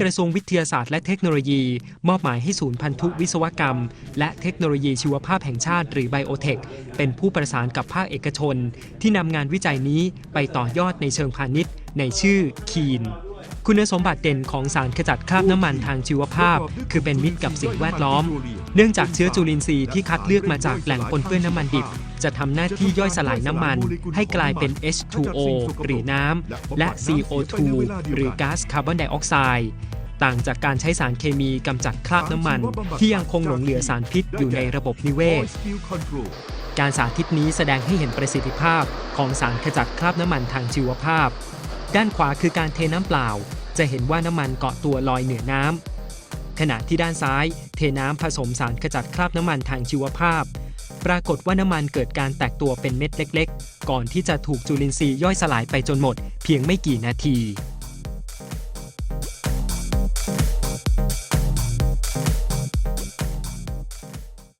กระทรวงวิทยาศาสตร์และเทคโนโลยี มอบหมายให้ศูนย์พันธุวิศวกรรม และเทคโนโลยีชีวภาพแห่งชาติหรือไบโอเทคเป็นผู้ประสานกับภาคเอกชน ที่นำงานวิจัยนี้ไปต่อยอดในเชิงพาณิชย์ ในชื่อคีน คุณสมบัติเด่นของสารขจัดคราบน้ำมันทางชีวภาพ คือเป็นมิตรกับสิ่งแวดล้อม เนื่องจากเชื้อจุลินทรีย์ที่คัดเลือกมาจากแหล่งปนเปื้อนน้ำมันดิบ จะทำหน้าที่ย่อยสลายน้ำมัน ให้กลายเป็น H2O หรือน้ำ และ CO2 หรือก๊าซคาร์บอนไดออกไซด์ต่างจากการใช้สารเคมีกำจัดคราบน้ำมัน ที่ยังคงหลงเหลือสารพิษอยู่ในระบบนิเวศ การสาธิตนี้แสดงให้เห็นประสิทธิภาพของสารขจัดคราบน้ำมันทางชีวภาพ ด้านขวาคือการเทน้ำเปล่า จะเห็นว่าน้ำมันเกาะตัวลอยเหนือน้ำขณะที่ด้านซ้าย เทน้ำผสมสารขจัดคราบน้ำมันทางชีวภาพ ปรากฏว่าน้ำมันเกิดการแตกตัวเป็นเม็ดเล็ก ๆ ก่อนที่จะถูกจุลินทรีย์ย่อยสลายไปจนหมด เพียงไม่กี่นาที